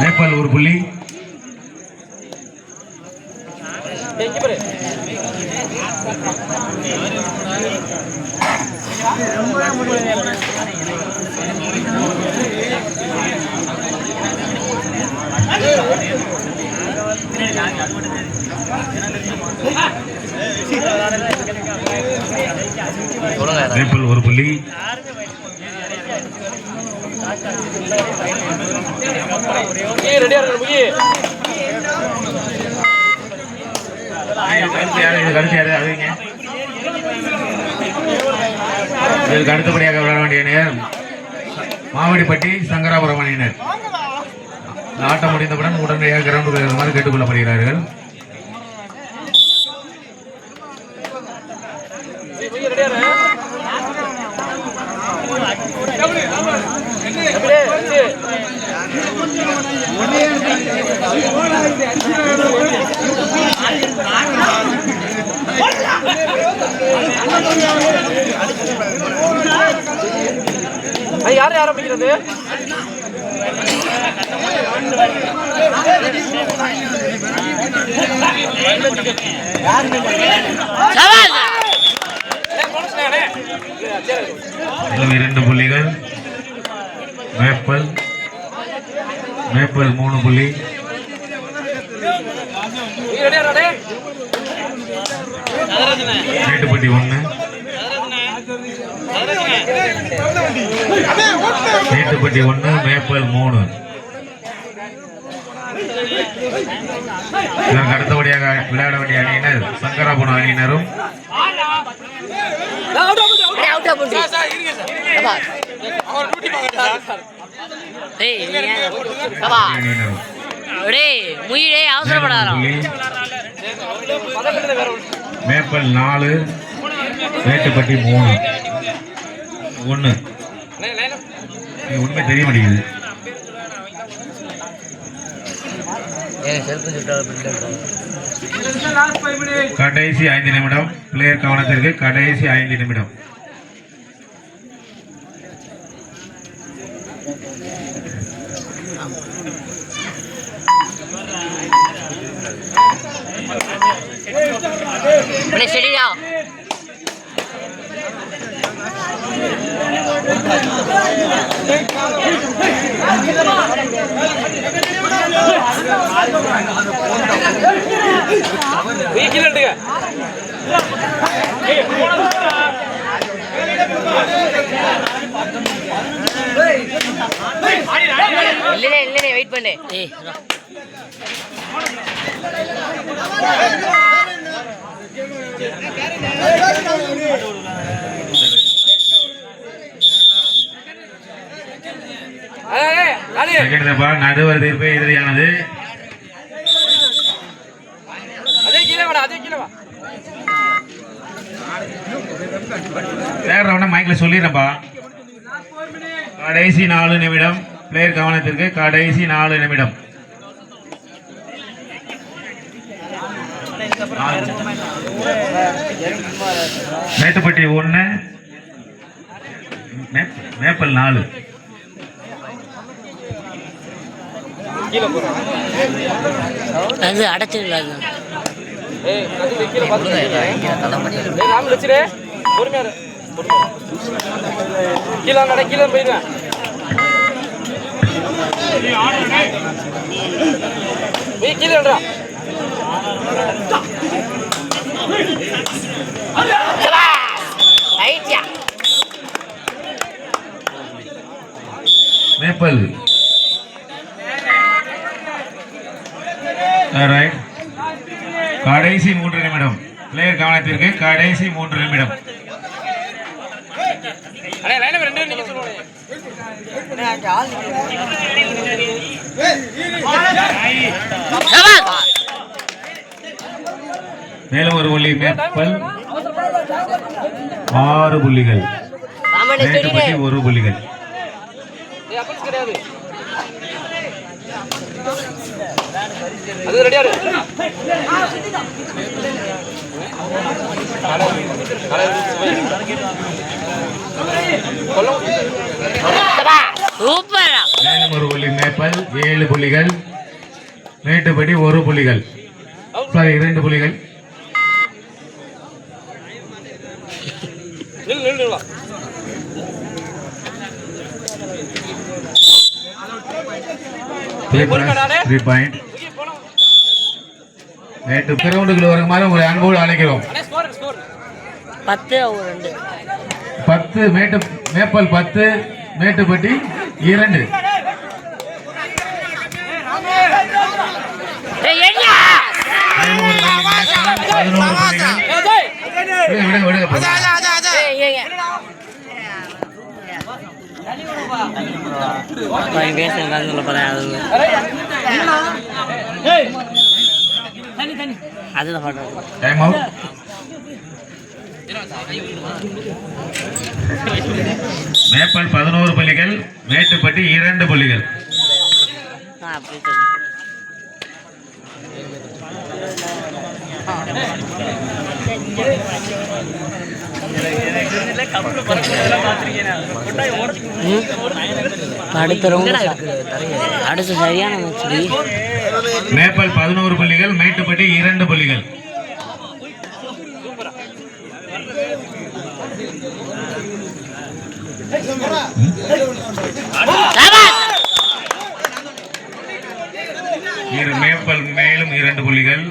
நேபாள் ஒரு புள்ளி நேபாள் ஒரு புள்ளி ரெடியா இருக்கு முகி இதுக்கு இதற்கு அடுத்தபடியாக விளையாட வேண்டிய நேரம் மாவடிப்பட்டி சங்கராபுரம் அணியினர். ஆட்டம் முடிந்தவுடன் உடனடியாக கிரவுண்டுக்கு வருமாறு கேட்டுக்கொள்ளப்படுகிறார்கள் முகி ரெடியா இரு அப்படியே வச்சு யார் யாரு யாரை இரண்டு புள்ளிகள். மேப்பல். மேப்பல் மூணு புள்ளி. மேட்டுப்பட்டி ஒன்று மேட்டுப்பட்டி ஒன்று மேப்பல் மூணு. இதற்கு அடுத்தபடியாக விளையாட வேண்டிய அணியினர் சங்கராபுரம் அணியினரும். அணியினரும். அப்படியே முயிலே அவசரப்படாதான் மேப்பல் நாலு மேட்டுப்பட்டி மூணு. ஒன்று உண்மை தெரிய மாட்டேங்குது. கடைசி ஐந்து நிமிடம். பிளேயர் கவனத்திற்கு கடைசி ஐந்து நிமிடம். முகி கீழே எடுங்க இல்லனே இல்லனே வெயிட் பண்ணு. ஏய் ரா. ஏய், ஏய், அடி. செகண்ட் நடுவர் தீர்ப்பு வா. தேர்ட் ரவுண்ட மைக்ல சொல்லிடுறப்பா. கடைசி நாலு நிமிடம். பிளேயர் கவனத்திற்கு கடைசி நாலு நிமிடம். மேட்டுப்பட்டி ஒன்று மேப்பல் நாலு. கீழே போகிறோம் அது அடைச்சிடல அது ஏய் கதில் கீழே பார்த்துருக்கேன் ராம் வச்சுரு பொறுமையாக கீழே நட கடைசி மூன்று நிமிடம். பிளேயர் கவனத்திற்கு கடைசி மூன்று நிமிடம். மேலும் ஒரு புள்ளி மேப்பல் ஆறு புள்ளிகள். ஒரு புள்ளிகள். அது ரெடியா இருக்கு சூப்பரா. ஒரு புள்ளி மேப்பல் ஏழு புள்ளிகள். மேட்டுப்பட்டி ஒரு புள்ளிகள். சாரி இரண்டு புள்ளிகள். நில் நில் நில் த்ரீ பாயிண்ட் மேட்டு கிரவுண்டுக்குள்ள வருமாறு உங்களை அன்போடு அழைக்கிறோம். பத்து ரெண்டு. பத்து மேட்டு மேப்பல் பத்து மேட்டுப்பட்டி இரண்டு. ஏய் என்னடா பேசுறேன் காது சொல்ல போறேன் அது அதுதான் பாட்டு டைம் அவுட் மேப்பல் பதினோரு புள்ளிகள் மேட்டுப்பட்டி இரண்டு புள்ளிகள். அடுத்த ரவுண்ட் அடுத்து சரியான மேட்ச் மேப்பல் பதினோரு புள்ளிகள் மேட்டுப்பட்டி இரண்டு புள்ளிகள். இரு மேப்பல் மேலும் இரண்டு புள்ளிகள்.